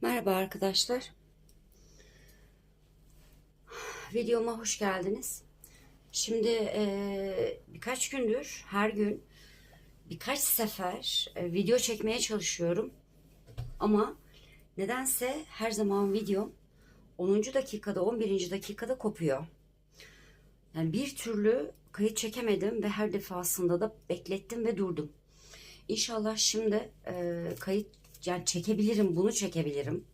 Merhaba arkadaşlar. Videoma hoş geldiniz. Şimdi eee, birkaç gündür her gün birkaç sefer e, video çekmeye çalışıyorum. Ama nedense her zaman videom 10. dakikada 11. dakikada kopuyor. Yani bir türlü kayıt çekemedim ve her defasında da beklettim ve durdum. İnşallah şimdi e, kayıt yani çekebilirim, bunu çekebilirim.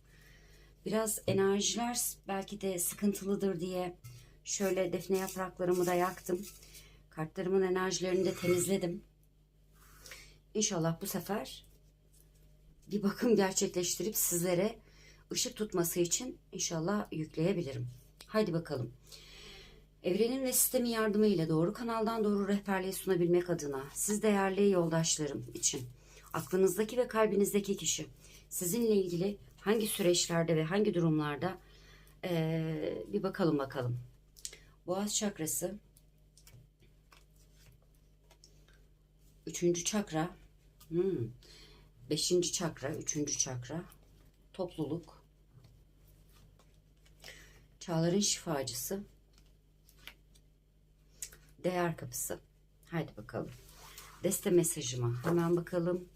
Biraz enerjiler belki de sıkıntılıdır diye şöyle defne yapraklarımı da yaktım. Kartlarımın enerjilerini de temizledim. İnşallah bu sefer bir bakım gerçekleştirip sizlere ışık tutması için inşallah yükleyebilirim. Haydi bakalım. Evrenin ve sistemin yardımıyla doğru kanaldan doğru rehberliği sunabilmek adına siz değerli yoldaşlarım için aklınızdaki ve kalbinizdeki kişi sizinle ilgili hangi süreçlerde ve hangi durumlarda eee, bir bakalım bakalım. Boğaz çakrası, üçüncü çakra, hmm, beşinci çakra, üçüncü çakra, topluluk, çağların şifacısı, değer kapısı. Haydi bakalım. Deste mesajıma hemen bakalım.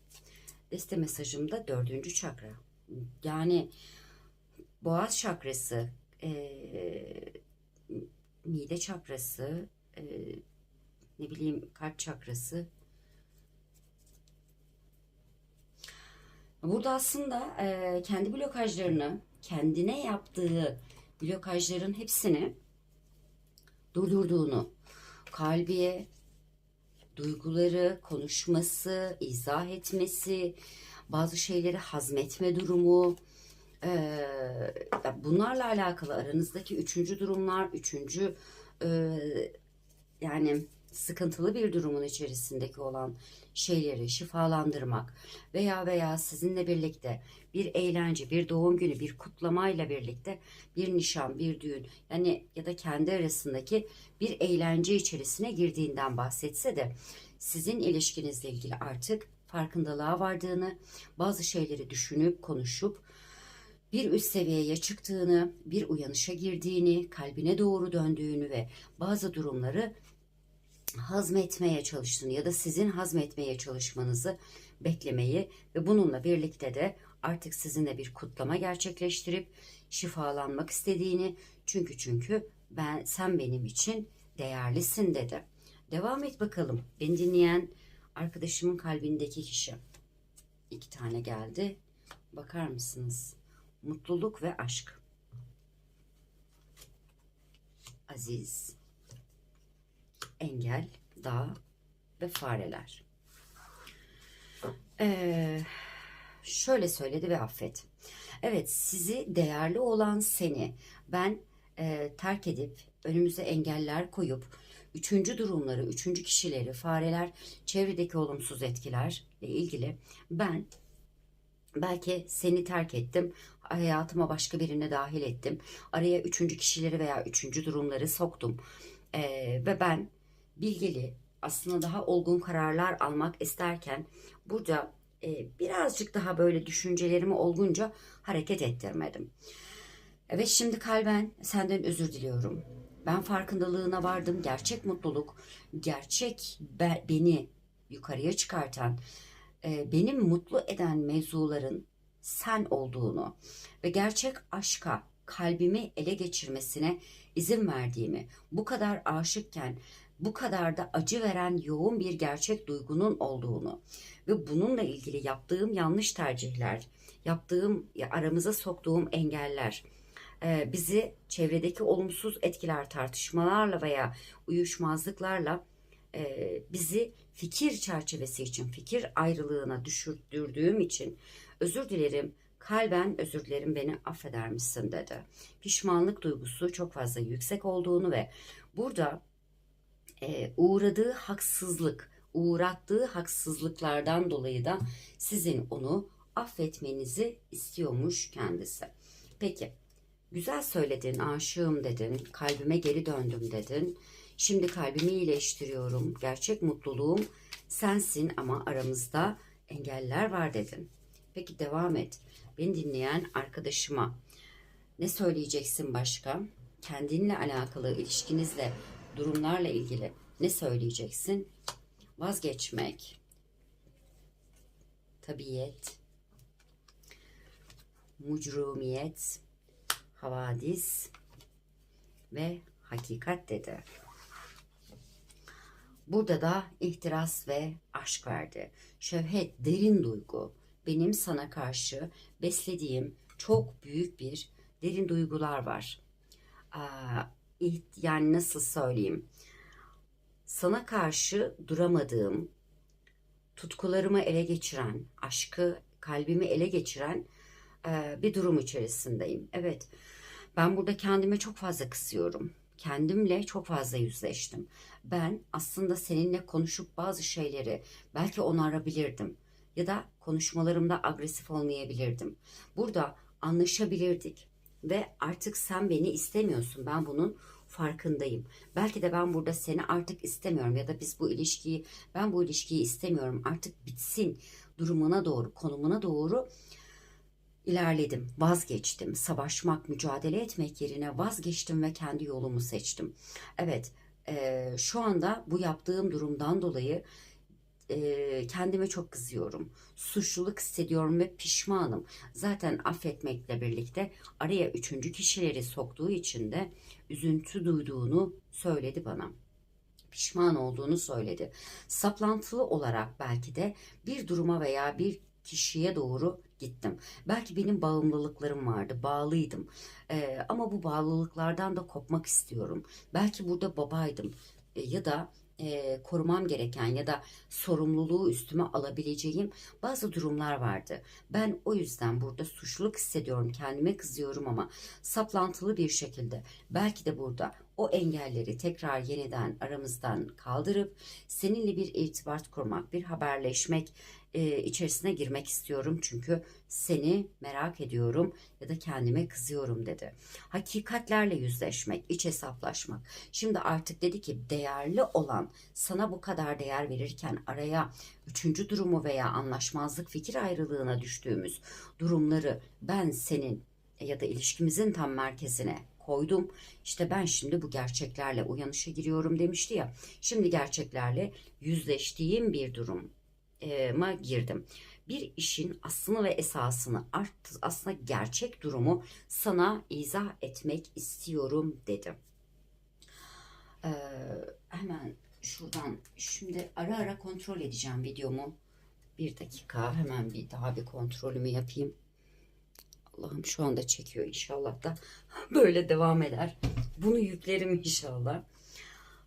Deste mesajımda dördüncü çakra. Yani boğaz çakrası, eee, mide çakrası, eee, ne bileyim kalp çakrası. Burada aslında eee, kendi blokajlarını, kendine yaptığı blokajların hepsini durdurduğunu, kalbiye, duyguları, konuşması, izah etmesi, bazı şeyleri hazmetme durumu, eee, bunlarla alakalı aranızdaki üçüncü durumlar, üçüncü eee, yani sıkıntılı bir durumun içerisindeki olan şeyleri şifalandırmak veya veya sizinle birlikte bir eğlence, bir doğum günü, bir kutlamayla birlikte bir nişan, bir düğün yani ya da kendi arasındaki bir eğlence içerisine girdiğinden bahsetse de sizin ilişkinizle ilgili artık farkındalığa vardığını, bazı şeyleri düşünüp konuşup bir üst seviyeye çıktığını, bir uyanışa girdiğini, kalbine doğru döndüğünü ve bazı durumları hazmetmeye çalıştığını ya da sizin hazmetmeye çalışmanızı beklemeyi ve bununla birlikte de artık sizinle bir kutlama gerçekleştirip şifalanmak istediğini çünkü çünkü ben sen benim için değerlisin dedi. Devam et bakalım. Beni dinleyen arkadaşımın kalbindeki kişi. İki tane geldi. Bakar mısınız? Mutluluk ve aşk. Aziz, engel, dağ ve fareler. Ee, şöyle söyledi ve affet. Evet sizi değerli olan seni ben e, terk edip önümüze engeller koyup üçüncü durumları, üçüncü kişileri, fareler, çevredeki olumsuz etkilerle ilgili ben Belki seni terk ettim, hayatıma başka birine dahil ettim. Araya üçüncü kişileri veya üçüncü durumları soktum. Ee, ve ben bilgili, aslında daha olgun kararlar almak isterken burada e, birazcık daha böyle düşüncelerimi olgunca hareket ettirmedim. Evet şimdi kalben senden özür diliyorum. Ben farkındalığına vardım. Gerçek mutluluk, gerçek be- beni yukarıya çıkartan, e, benim mutlu eden mevzuların sen olduğunu ve gerçek aşka kalbimi ele geçirmesine izin verdiğimi, bu kadar aşıkken bu kadar da acı veren yoğun bir gerçek duygunun olduğunu ve bununla ilgili yaptığım yanlış tercihler, yaptığım aramıza soktuğum engeller, e, bizi çevredeki olumsuz etkiler, tartışmalarla veya uyuşmazlıklarla e, bizi fikir çerçevesi için, fikir ayrılığına düşürdüğüm için özür dilerim, kalben özür dilerim beni affeder misin dedi. Pişmanlık duygusu çok fazla yüksek olduğunu ve burada e, uğradığı haksızlık, uğrattığı haksızlıklardan dolayı da sizin onu affetmenizi istiyormuş kendisi. Peki, güzel söyledin, aşığım dedin, kalbime geri döndüm dedin. Şimdi kalbimi iyileştiriyorum. Gerçek mutluluğum sensin ama aramızda engeller var dedin. Peki devam et. Beni dinleyen arkadaşıma ne söyleyeceksin başka? Kendinle alakalı, ilişkinizle, durumlarla ilgili ne söyleyeceksin? Vazgeçmek, tabiyet, mucrumiyet, havadis ve hakikat dedi. Burada da ihtiras ve aşk verdi. Şevhet, derin duygu. Benim sana karşı beslediğim çok büyük bir derin duygular var. Aa, yani nasıl söyleyeyim? Sana karşı duramadığım, tutkularımı ele geçiren, aşkı kalbimi ele geçiren e, bir durum içerisindeyim. Evet, ben burada kendime çok fazla kısıyorum. Kendimle çok fazla yüzleştim. Ben aslında seninle konuşup bazı şeyleri belki onarabilirdim. Ya da konuşmalarımda agresif olmayabilirdim. Burada anlaşabilirdik. Ve artık sen beni istemiyorsun. Ben bunun farkındayım. Belki de ben burada seni artık istemiyorum ya da biz bu ilişkiyi ben bu ilişkiyi istemiyorum artık bitsin durumuna doğru konumuna doğru ilerledim, vazgeçtim. Savaşmak, mücadele etmek yerine vazgeçtim ve kendi yolumu seçtim. Evet, eee, şu anda bu yaptığım durumdan dolayı eee, kendime çok kızıyorum. Suçluluk hissediyorum ve pişmanım. Zaten affetmekle birlikte araya üçüncü kişileri soktuğu için de üzüntü duyduğunu söyledi bana pişman olduğunu söyledi. Saplantılı olarak belki de bir duruma veya bir kişiye doğru gittim. Belki benim bağımlılıklarım vardı, bağlıydım. Ee, ama bu bağlılıklardan da kopmak istiyorum. Belki burada babaydım Ee, ya da e, korumam gereken ya da sorumluluğu üstüme alabileceğim bazı durumlar vardı. Ben o yüzden burada suçluluk hissediyorum, kendime kızıyorum ama saplantılı bir şekilde belki de burada o engelleri tekrar yeniden aramızdan kaldırıp seninle bir irtibat kurmak, bir haberleşmek e, içerisine girmek istiyorum. Çünkü seni merak ediyorum ya da kendime kızıyorum dedi. Hakikatlerle yüzleşmek, iç hesaplaşmak. Şimdi artık dedi ki değerli olan sana bu kadar değer verirken araya üçüncü durumu veya anlaşmazlık fikir ayrılığına düştüğümüz durumları ben senin ya da ilişkimizin tam merkezine koydum. İşte ben şimdi bu gerçeklerle uyanışa giriyorum demişti ya. Şimdi gerçeklerle yüzleştiğim bir duruma girdim. Bir işin aslını ve esasını aslında gerçek durumu sana izah etmek istiyorum dedi. Ee, hemen şuradan şimdi ara ara kontrol edeceğim videomu. Bir dakika hemen bir daha bir kontrolümü yapayım. Allah'ım şu anda çekiyor inşallah da böyle devam eder. Bunu yüklerim inşallah.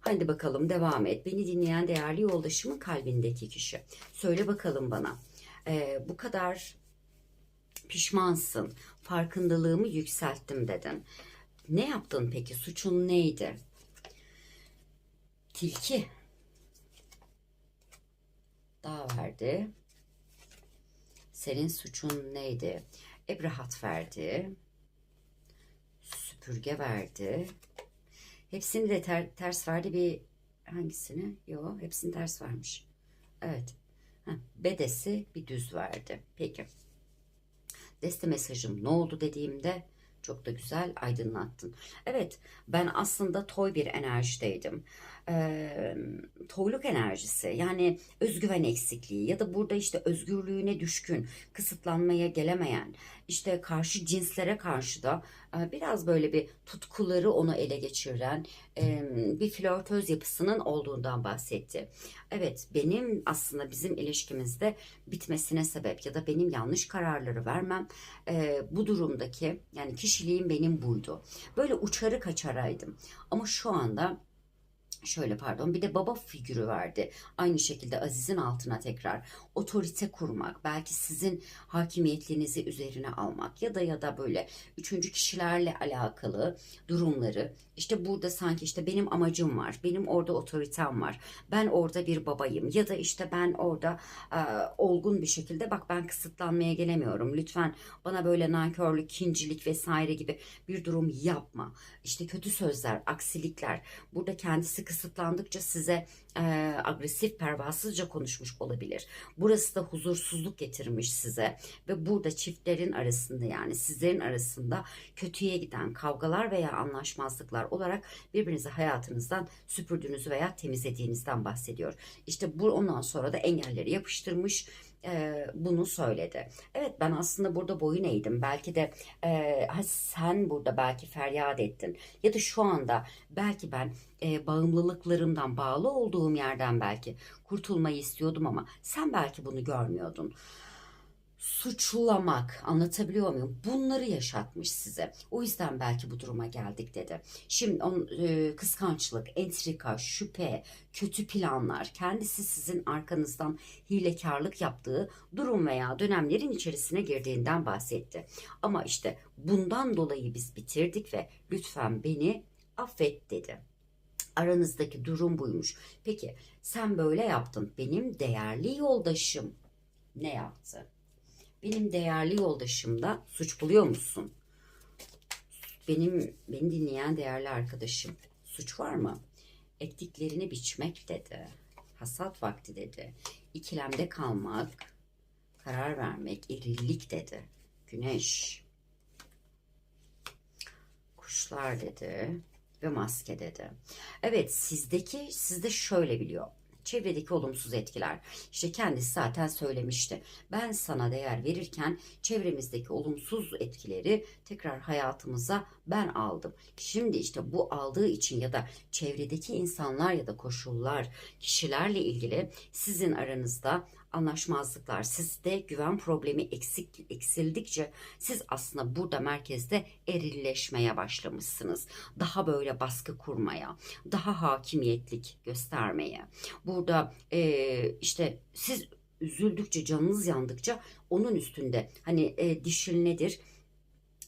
Hadi bakalım devam et. Beni dinleyen değerli yoldaşımın kalbindeki kişi. Söyle bakalım bana. Ee, bu kadar pişmansın. Farkındalığımı yükselttim dedin. Ne yaptın peki? Suçun neydi? Tilki. Dağ verdi. Senin suçun neydi? Ebrahat verdi. Süpürge verdi. Hepsini de ter- ters verdi bir hangisini? Yok hepsini ters vermiş. Evet. Heh, bedesi bir düz verdi. Peki. Deste mesajım ne oldu dediğimde çok da güzel aydınlattın. Evet ben aslında toy bir enerjideydim. Ee, toyluk enerjisi yani özgüven eksikliği ya da burada işte özgürlüğüne düşkün, kısıtlanmaya gelemeyen, işte karşı cinslere karşı da e, biraz böyle bir tutkuları onu ele geçiren e, bir flörtöz yapısının olduğundan bahsetti. Evet benim aslında bizim ilişkimizde bitmesine sebep ya da benim yanlış kararları vermem e, bu durumdaki yani kişiliğim benim buydu. Böyle uçarı kaçaraydım ama şu anda şöyle pardon bir de baba figürü verdi. Aynı şekilde Aziz'in altına tekrar otorite kurmak, belki sizin hakimiyetliğinizi üzerine almak ya da ya da böyle üçüncü kişilerle alakalı durumları işte burada sanki işte benim amacım var, benim orada otoritem var, ben orada bir babayım ya da işte ben orada e, olgun bir şekilde bak ben kısıtlanmaya gelemiyorum lütfen bana böyle nankörlük, kincilik vesaire gibi bir durum yapma. İşte kötü sözler, aksilikler burada kendisi kısıtlandıkça size e, agresif, pervasızca konuşmuş olabilir. Burası da huzursuzluk getirmiş size ve burada çiftlerin arasında yani sizlerin arasında kötüye giden kavgalar veya anlaşmazlıklar olarak birbirinizi hayatınızdan süpürdüğünüzü veya temizlediğinizden bahsediyor. İşte bu ondan sonra da engelleri yapıştırmış e, bunu söyledi. Evet ben aslında burada boyun eğdim. Belki de e, sen burada belki feryat ettin. Ya da şu anda belki ben e, bağımlılıklarımdan bağlı olduğum yerden belki kurtulmayı istiyordum ama sen belki bunu görmüyordun suçlamak anlatabiliyor muyum? Bunları yaşatmış size. O yüzden belki bu duruma geldik dedi. Şimdi on, e, kıskançlık, entrika, şüphe, kötü planlar, kendisi sizin arkanızdan hilekarlık yaptığı durum veya dönemlerin içerisine girdiğinden bahsetti. Ama işte bundan dolayı biz bitirdik ve lütfen beni affet dedi. Aranızdaki durum buymuş. Peki sen böyle yaptın. Benim değerli yoldaşım ne yaptı? Benim değerli yoldaşımda suç buluyor musun? Benim beni dinleyen değerli arkadaşım suç var mı? Ektiklerini biçmek dedi. Hasat vakti dedi. İkilemde kalmak, karar vermek, erillik dedi. Güneş, kuşlar dedi ve maske dedi. Evet sizdeki sizde şöyle biliyor. Çevredeki olumsuz etkiler. İşte kendisi zaten söylemişti. Ben sana değer verirken çevremizdeki olumsuz etkileri tekrar hayatımıza ben aldım. Şimdi işte bu aldığı için ya da çevredeki insanlar ya da koşullar, kişilerle ilgili sizin aranızda anlaşmazlıklar, sizde güven problemi eksik eksildikçe siz aslında burada merkezde erilleşmeye başlamışsınız. Daha böyle baskı kurmaya, daha hakimiyetlik göstermeye. Burada eee, işte siz üzüldükçe, canınız yandıkça onun üstünde hani e, dişil nedir?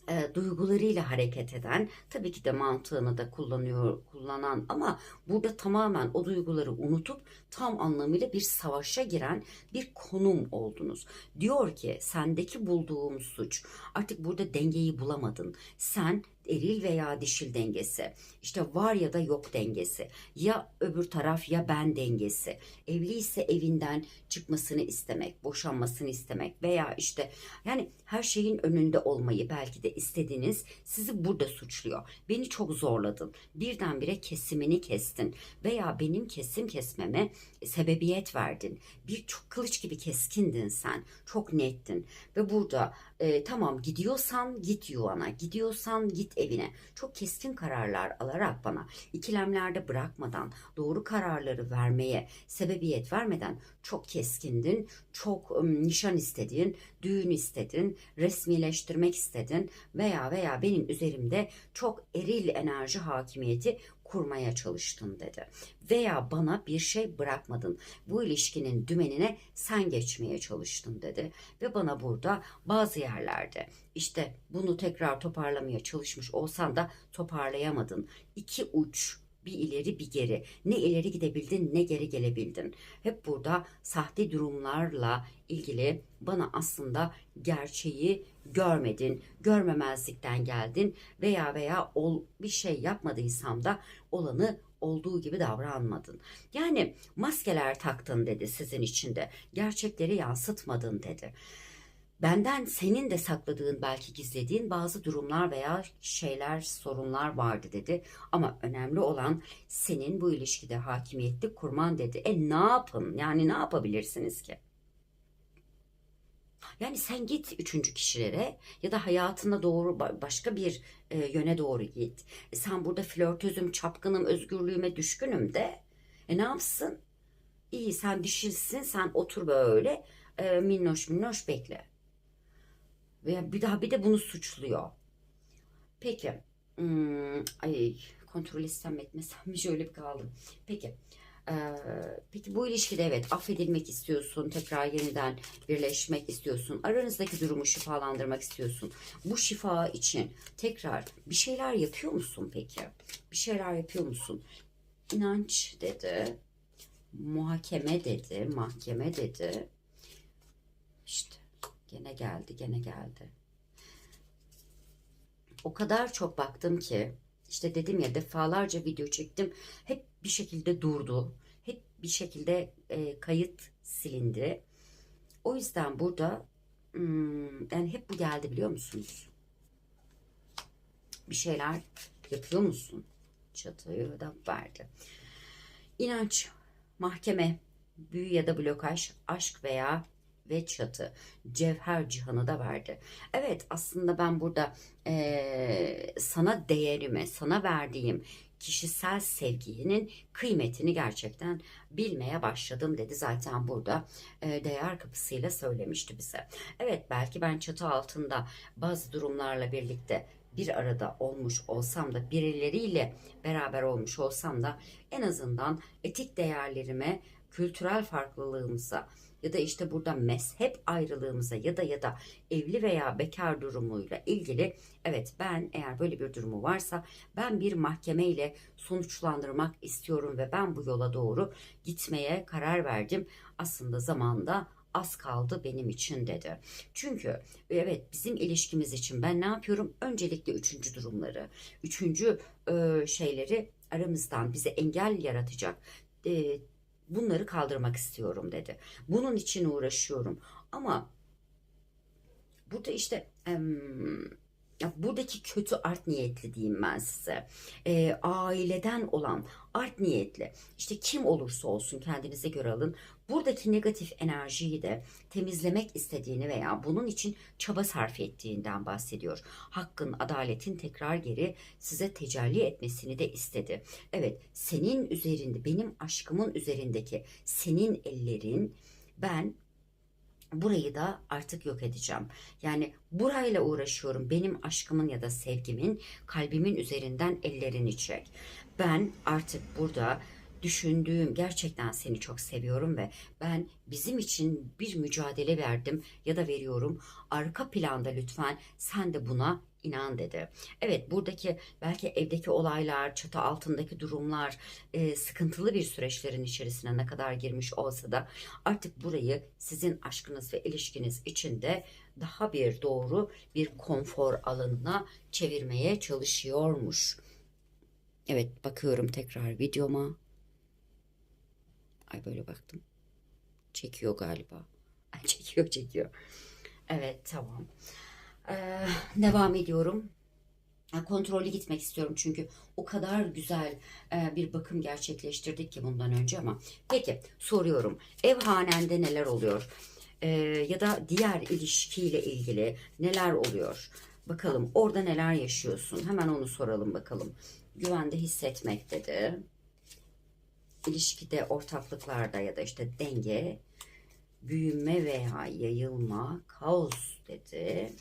E, duygularıyla hareket eden tabii ki de mantığını da kullanıyor kullanan ama burada tamamen o duyguları unutup tam anlamıyla bir savaşa giren bir konum oldunuz. Diyor ki sendeki bulduğum suç artık burada dengeyi bulamadın. Sen eril veya dişil dengesi, işte var ya da yok dengesi, ya öbür taraf ya ben dengesi, evliyse evinden çıkmasını istemek, boşanmasını istemek veya işte yani her şeyin önünde olmayı belki de istediğiniz sizi burada suçluyor. Beni çok zorladın. Birdenbire kesimini kestin veya benim kesim kesmeme sebebiyet verdin. Bir çok kılıç gibi keskindin sen. Çok nettin ve burada e, tamam gidiyorsan git yuvana, gidiyorsan git evine. Çok keskin kararlar alarak bana ikilemlerde bırakmadan doğru kararları vermeye sebebiyet vermeden çok keskindin, çok nişan istedin, düğün istedin, resmileştirmek istedin veya veya benim üzerimde çok eril enerji hakimiyeti kurmaya çalıştın dedi. Veya bana bir şey bırakmadın. Bu ilişkinin dümenine sen geçmeye çalıştın dedi. Ve bana burada bazı yerlerde işte bunu tekrar toparlamaya çalışmış olsan da toparlayamadın. İki uç bir ileri bir geri. Ne ileri gidebildin ne geri gelebildin. Hep burada sahte durumlarla ilgili bana aslında gerçeği görmedin, görmemezlikten geldin veya veya ol, bir şey yapmadıysam da olanı olduğu gibi davranmadın. Yani maskeler taktın dedi sizin içinde. Gerçekleri yansıtmadın dedi. Benden senin de sakladığın belki gizlediğin bazı durumlar veya şeyler, sorunlar vardı dedi. Ama önemli olan senin bu ilişkide hakimiyetli kurman dedi. E ne yapın? Yani ne yapabilirsiniz ki? Yani sen git üçüncü kişilere ya da hayatına doğru ba- başka bir e, yöne doğru git. E, sen burada flörtözüm, çapkınım, özgürlüğüme düşkünüm de. E ne yapsın? İyi sen dişilsin, sen otur böyle e, minnoş minnoş bekle. Ve bir daha bir de bunu suçluyor. Peki. Hmm, ay kontrol etsem etmesem mi şöyle bir kaldım. Peki. Peki bu ilişkide evet affedilmek istiyorsun, tekrar yeniden birleşmek istiyorsun, aranızdaki durumu şifalandırmak istiyorsun. Bu şifa için tekrar bir şeyler yapıyor musun peki? Bir şeyler yapıyor musun? İnanç dedi, muhakeme dedi, mahkeme dedi. İşte gene geldi, gene geldi. O kadar çok baktım ki İşte dedim ya defalarca video çektim. Hep bir şekilde durdu. Hep bir şekilde e, kayıt silindi. O yüzden burada hmm, yani hep bu geldi biliyor musunuz? Bir şeyler yapıyor musun? Çatıyı da verdi. İnanç, mahkeme, büyü ya da blokaj, aşk veya ve çatı, cevher cihanı da verdi. Evet aslında ben burada eee, sana değerime, sana verdiğim kişisel sevginin kıymetini gerçekten bilmeye başladım dedi. Zaten burada e, değer kapısıyla söylemişti bize. Evet belki ben çatı altında bazı durumlarla birlikte bir arada olmuş olsam da birileriyle beraber olmuş olsam da en azından etik değerlerime, kültürel farklılığımıza ya da işte burada mezhep ayrılığımıza ya da ya da evli veya bekar durumuyla ilgili evet ben eğer böyle bir durumu varsa ben bir mahkeme ile sonuçlandırmak istiyorum ve ben bu yola doğru gitmeye karar verdim. Aslında zamanda az kaldı benim için dedi. Çünkü evet bizim ilişkimiz için ben ne yapıyorum? Öncelikle üçüncü durumları, üçüncü e, şeyleri aramızdan bize engel yaratacak e, bunları kaldırmak istiyorum dedi. Bunun için uğraşıyorum. Ama burada işte buradaki kötü art niyetli diyeyim ben size. E, aileden olan art niyetli. işte kim olursa olsun kendinize göre alın. Buradaki negatif enerjiyi de temizlemek istediğini veya bunun için çaba sarf ettiğinden bahsediyor. Hakkın, adaletin tekrar geri size tecelli etmesini de istedi. Evet, senin üzerinde, benim aşkımın üzerindeki senin ellerin ben burayı da artık yok edeceğim. Yani burayla uğraşıyorum. Benim aşkımın ya da sevgimin kalbimin üzerinden ellerini çek. Ben artık burada düşündüğüm gerçekten seni çok seviyorum ve ben bizim için bir mücadele verdim ya da veriyorum. Arka planda lütfen sen de buna inan dedi. Evet buradaki belki evdeki olaylar, çatı altındaki durumlar, e, sıkıntılı bir süreçlerin içerisine ne kadar girmiş olsa da artık burayı sizin aşkınız ve ilişkiniz içinde daha bir doğru bir konfor alanına çevirmeye çalışıyormuş. Evet bakıyorum tekrar videoma. Ay böyle baktım. Çekiyor galiba. Ay çekiyor çekiyor. Evet tamam. Ee, devam ediyorum. Ya, Kontrollü gitmek istiyorum çünkü o kadar güzel e, bir bakım gerçekleştirdik ki bundan önce ama. Peki soruyorum. Ev hanende neler oluyor? Ee, ya da diğer ilişkiyle ilgili neler oluyor? Bakalım orada neler yaşıyorsun? Hemen onu soralım bakalım. Güvende hissetmek dedi. İlişkide, ortaklıklarda ya da işte denge, büyüme veya yayılma, kaos dedi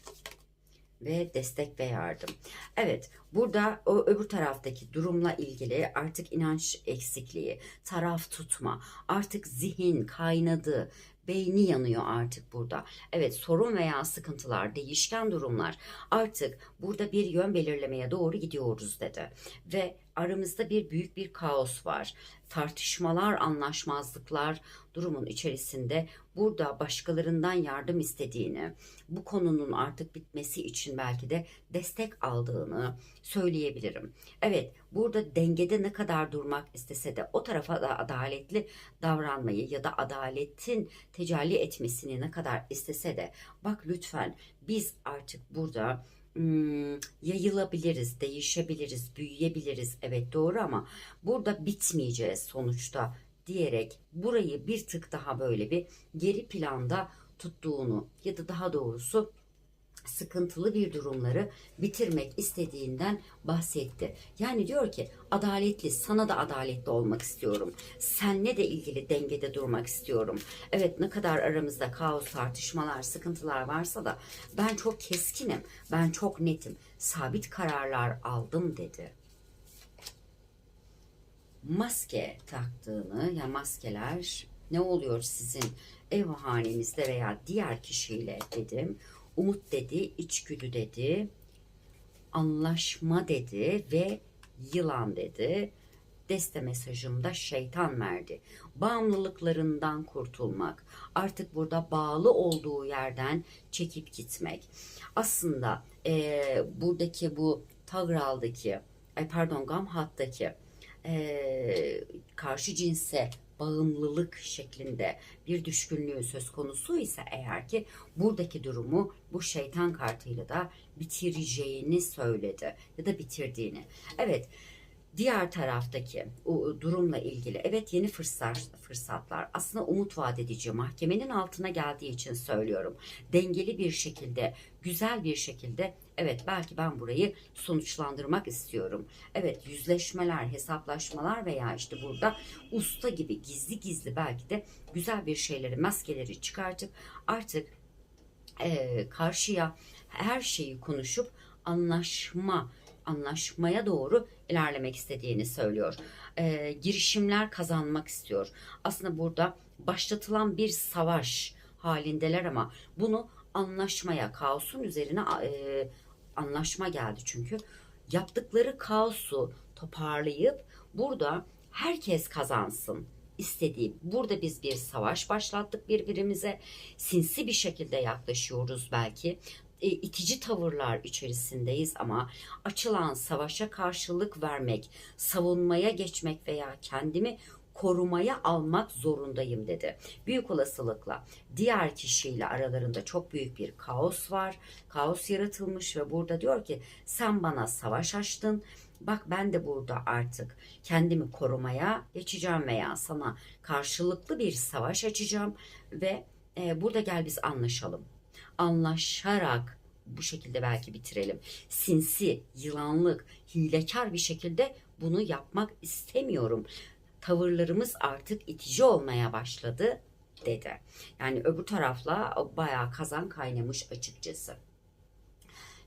ve destek ve yardım. Evet, burada o öbür taraftaki durumla ilgili artık inanç eksikliği, taraf tutma, artık zihin kaynadı, beyni yanıyor artık burada. Evet, sorun veya sıkıntılar, değişken durumlar artık burada bir yön belirlemeye doğru gidiyoruz dedi. Ve aramızda bir büyük bir kaos var. Tartışmalar, anlaşmazlıklar durumun içerisinde burada başkalarından yardım istediğini, bu konunun artık bitmesi için belki de destek aldığını söyleyebilirim. Evet, burada dengede ne kadar durmak istese de o tarafa da adaletli davranmayı ya da adaletin tecelli etmesini ne kadar istese de bak lütfen biz artık burada hmm, yayılabiliriz, değişebiliriz, büyüyebiliriz. Evet doğru ama burada bitmeyeceğiz sonuçta diyerek burayı bir tık daha böyle bir geri planda tuttuğunu ya da daha doğrusu sıkıntılı bir durumları bitirmek istediğinden bahsetti. Yani diyor ki adaletli, sana da adaletli olmak istiyorum. Senle de ilgili dengede durmak istiyorum. Evet ne kadar aramızda kaos, tartışmalar, sıkıntılar varsa da ben çok keskinim, ben çok netim, sabit kararlar aldım dedi. Maske taktığını, ya maskeler ne oluyor sizin ev hanenizde veya diğer kişiyle dedim. Umut dedi, içgüdü dedi, anlaşma dedi ve yılan dedi. Deste mesajımda şeytan verdi. Bağımlılıklarından kurtulmak. Artık burada bağlı olduğu yerden çekip gitmek. Aslında eee, buradaki bu Tagral'daki ay pardon gam hattaki e, karşı cinse bağımlılık şeklinde bir düşkünlüğü söz konusu ise eğer ki buradaki durumu bu şeytan kartıyla da bitireceğini söyledi ya da bitirdiğini. Evet diğer taraftaki o durumla ilgili evet yeni fırsat fırsatlar aslında umut vaat edici mahkemenin altına geldiği için söylüyorum. Dengeli bir şekilde, güzel bir şekilde evet belki ben burayı sonuçlandırmak istiyorum. Evet yüzleşmeler, hesaplaşmalar veya işte burada usta gibi gizli gizli belki de güzel bir şeyleri, maskeleri çıkartıp artık eee, karşıya her şeyi konuşup anlaşma anlaşmaya doğru ilerlemek istediğini söylüyor. Eee, girişimler kazanmak istiyor. Aslında burada başlatılan bir savaş halindeler ama bunu anlaşmaya, kaosun üzerine eee, anlaşma geldi çünkü. Yaptıkları kaosu toparlayıp burada herkes kazansın istediği. Burada biz bir savaş başlattık birbirimize. Sinsi bir şekilde yaklaşıyoruz belki. E, itici tavırlar içerisindeyiz ama açılan savaşa karşılık vermek, savunmaya geçmek veya kendimi korumaya almak zorundayım dedi. Büyük olasılıkla diğer kişiyle aralarında çok büyük bir kaos var. Kaos yaratılmış ve burada diyor ki sen bana savaş açtın. Bak ben de burada artık kendimi korumaya geçeceğim veya sana karşılıklı bir savaş açacağım ve e, burada gel biz anlaşalım. Anlaşarak bu şekilde belki bitirelim. Sinsi, yılanlık, hilekar bir şekilde bunu yapmak istemiyorum. Tavırlarımız artık itici olmaya başladı dedi. Yani öbür tarafla bayağı kazan kaynamış açıkçası.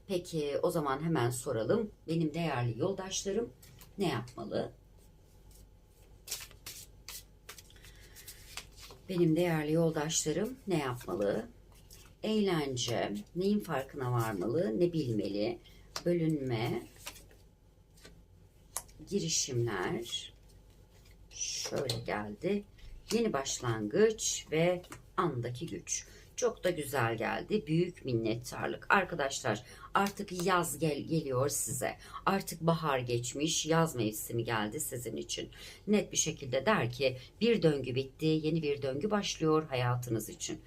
Peki o zaman hemen soralım. Benim değerli yoldaşlarım ne yapmalı? Benim değerli yoldaşlarım ne yapmalı? Eğlence, neyin farkına varmalı, ne bilmeli? Bölünme, girişimler, şöyle geldi. Yeni başlangıç ve andaki güç. Çok da güzel geldi. Büyük minnettarlık. Arkadaşlar artık yaz gel geliyor size. Artık bahar geçmiş, yaz mevsimi geldi sizin için. Net bir şekilde der ki bir döngü bitti, yeni bir döngü başlıyor hayatınız için.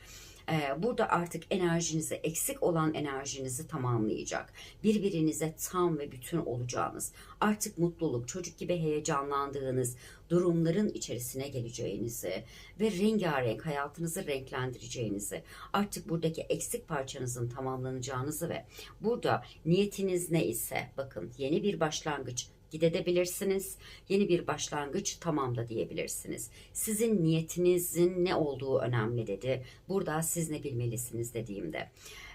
Ee, burada artık enerjinizi, eksik olan enerjinizi tamamlayacak. Birbirinize tam ve bütün olacağınız, artık mutluluk, çocuk gibi heyecanlandığınız durumların içerisine geleceğinizi ve rengarenk hayatınızı renklendireceğinizi, artık buradaki eksik parçanızın tamamlanacağınızı ve burada niyetiniz ne ise bakın yeni bir başlangıç gidebilirsiniz. Yeni bir başlangıç tamam da diyebilirsiniz. Sizin niyetinizin ne olduğu önemli dedi. Burada siz ne bilmelisiniz dediğimde.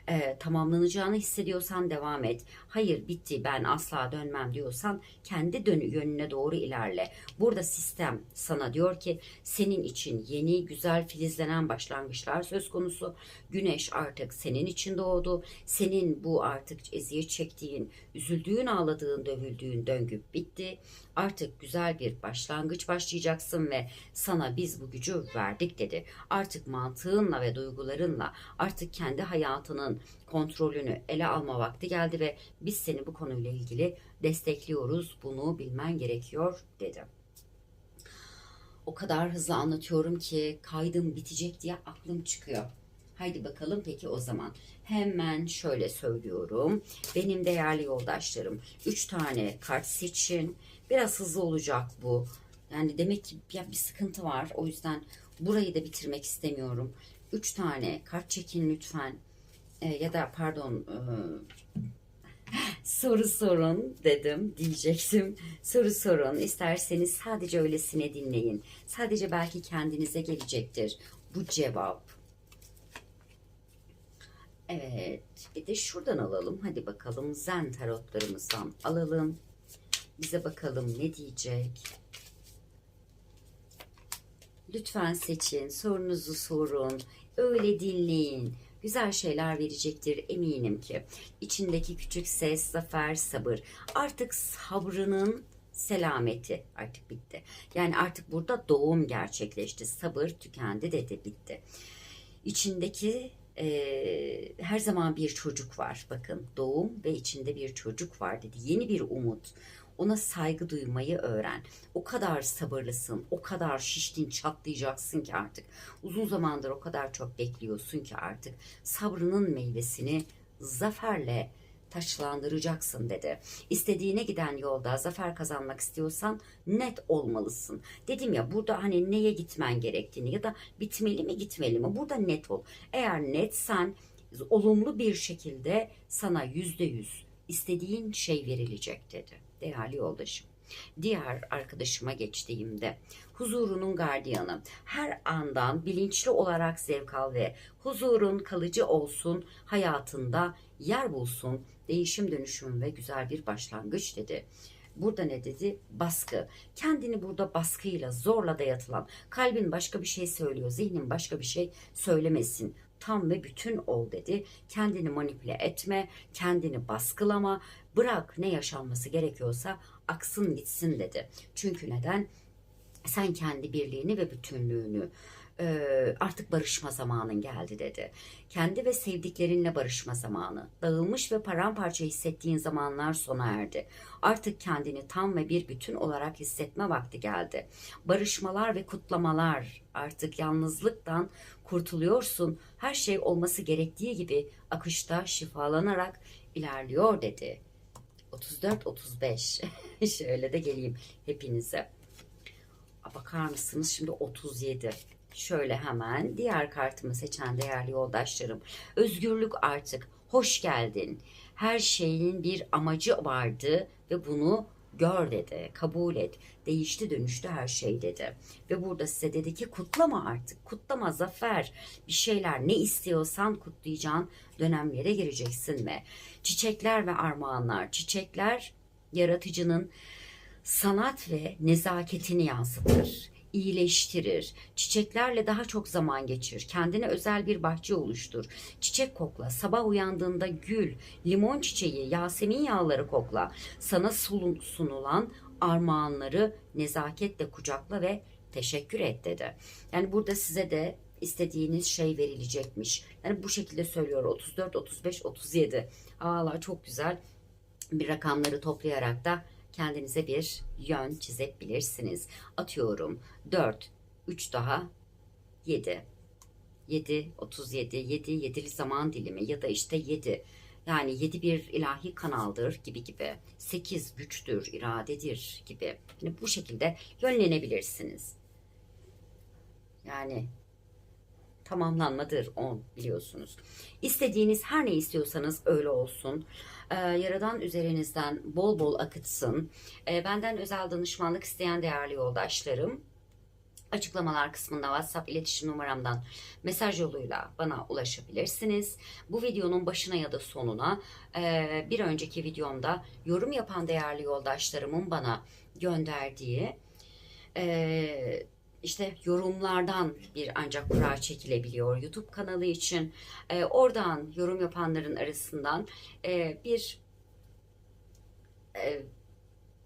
Ee, tamamlanacağını hissediyorsan devam et. Hayır bitti ben asla dönmem diyorsan kendi dön yönüne doğru ilerle. Burada sistem sana diyor ki senin için yeni güzel filizlenen başlangıçlar söz konusu. Güneş artık senin için doğdu. Senin bu artık eziyet çektiğin, üzüldüğün, ağladığın, dövüldüğün döngü bitti. Artık güzel bir başlangıç başlayacaksın ve sana biz bu gücü verdik dedi. Artık mantığınla ve duygularınla artık kendi hayatının kontrolünü ele alma vakti geldi ve biz seni bu konuyla ilgili destekliyoruz. Bunu bilmen gerekiyor dedi. O kadar hızlı anlatıyorum ki kaydım bitecek diye aklım çıkıyor. Haydi bakalım peki o zaman. Hemen şöyle söylüyorum. Benim değerli yoldaşlarım 3 tane kart seçin. Biraz hızlı olacak bu. Yani demek ki bir, bir sıkıntı var. O yüzden burayı da bitirmek istemiyorum. 3 tane kart çekin lütfen. E, ya da pardon e, soru sorun dedim diyecektim. Soru sorun. İsterseniz sadece öylesine dinleyin. Sadece belki kendinize gelecektir bu cevap. Evet. Bir de şuradan alalım. Hadi bakalım zen tarotlarımızdan alalım. Bize bakalım ne diyecek. Lütfen seçin. Sorunuzu sorun. Öyle dinleyin. Güzel şeyler verecektir eminim ki. İçindeki küçük ses, zafer, sabır. Artık sabrının selameti artık bitti. Yani artık burada doğum gerçekleşti. Sabır tükendi dedi bitti. İçindeki e, her zaman bir çocuk var. Bakın doğum ve içinde bir çocuk var dedi. Yeni bir umut. Ona saygı duymayı öğren. O kadar sabırlısın, o kadar şiştin çatlayacaksın ki artık. Uzun zamandır o kadar çok bekliyorsun ki artık. Sabrının meyvesini zaferle taçlandıracaksın dedi. İstediğine giden yolda zafer kazanmak istiyorsan net olmalısın. Dedim ya burada hani neye gitmen gerektiğini ya da bitmeli mi gitmeli mi burada net ol. Eğer netsen olumlu bir şekilde sana yüzde yüz istediğin şey verilecek dedi değerli yoldaşım. Diğer arkadaşıma geçtiğimde huzurunun gardiyanı her andan bilinçli olarak zevk al ve huzurun kalıcı olsun hayatında yer bulsun değişim dönüşüm ve güzel bir başlangıç dedi. Burada ne dedi? Baskı. Kendini burada baskıyla, zorla dayatılan, kalbin başka bir şey söylüyor, zihnin başka bir şey söylemesin. Tam ve bütün ol dedi. Kendini manipüle etme, kendini baskılama, bırak ne yaşanması gerekiyorsa aksın gitsin dedi. Çünkü neden? Sen kendi birliğini ve bütünlüğünü e, artık barışma zamanın geldi dedi. Kendi ve sevdiklerinle barışma zamanı. Dağılmış ve paramparça hissettiğin zamanlar sona erdi. Artık kendini tam ve bir bütün olarak hissetme vakti geldi. Barışmalar ve kutlamalar artık yalnızlıktan kurtuluyorsun. Her şey olması gerektiği gibi akışta şifalanarak ilerliyor dedi. 34-35 şöyle de geleyim hepinize. Bakar mısınız şimdi 37. Şöyle hemen diğer kartımı seçen değerli yoldaşlarım. Özgürlük artık. Hoş geldin. Her şeyin bir amacı vardı ve bunu gör dedi. Kabul et. Değişti dönüştü her şey dedi. Ve burada size dedi ki kutlama artık. Kutlama zafer. Bir şeyler ne istiyorsan kutlayacağın dönemlere gireceksin ve çiçekler ve armağanlar. Çiçekler yaratıcının sanat ve nezaketini yansıtır iyileştirir. Çiçeklerle daha çok zaman geçir. Kendine özel bir bahçe oluştur. Çiçek kokla. Sabah uyandığında gül, limon çiçeği, yasemin yağları kokla. Sana sunulan armağanları nezaketle kucakla ve teşekkür et dedi. Yani burada size de istediğiniz şey verilecekmiş. Yani bu şekilde söylüyor 34, 35, 37. Aa çok güzel bir rakamları toplayarak da kendinize bir yön çizebilirsiniz. Atıyorum 4, 3 daha 7. 7, 37, 7, 7'li zaman dilimi ya da işte 7. Yani 7 bir ilahi kanaldır gibi gibi. 8 güçtür, iradedir gibi. Yani bu şekilde yönlenebilirsiniz. Yani tamamlanmadır 10 biliyorsunuz. İstediğiniz her ne istiyorsanız öyle olsun. Ee, Yaradan üzerinizden bol bol akıtsın. Ee, benden özel danışmanlık isteyen değerli yoldaşlarım açıklamalar kısmında WhatsApp iletişim numaramdan mesaj yoluyla bana ulaşabilirsiniz. Bu videonun başına ya da sonuna e, bir önceki videomda yorum yapan değerli yoldaşlarımın bana gönderdiği e, işte yorumlardan bir ancak kura çekilebiliyor YouTube kanalı için. E, oradan yorum yapanların arasından e, bir e,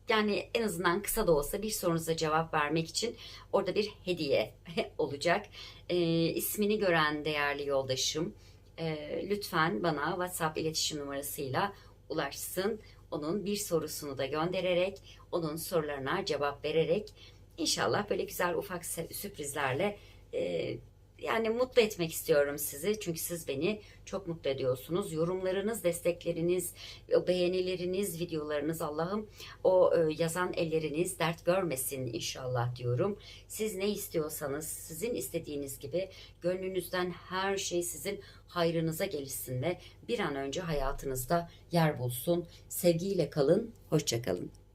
yani en azından kısa da olsa bir sorunuza cevap vermek için orada bir hediye olacak. E, ismini gören değerli yoldaşım e, lütfen bana WhatsApp iletişim numarasıyla ulaşsın. Onun bir sorusunu da göndererek, onun sorularına cevap vererek İnşallah böyle güzel ufak sürprizlerle e, yani mutlu etmek istiyorum sizi. Çünkü siz beni çok mutlu ediyorsunuz. Yorumlarınız, destekleriniz, beğenileriniz, videolarınız Allah'ım o e, yazan elleriniz dert görmesin inşallah diyorum. Siz ne istiyorsanız sizin istediğiniz gibi gönlünüzden her şey sizin hayrınıza gelişsin ve bir an önce hayatınızda yer bulsun. Sevgiyle kalın, hoşçakalın.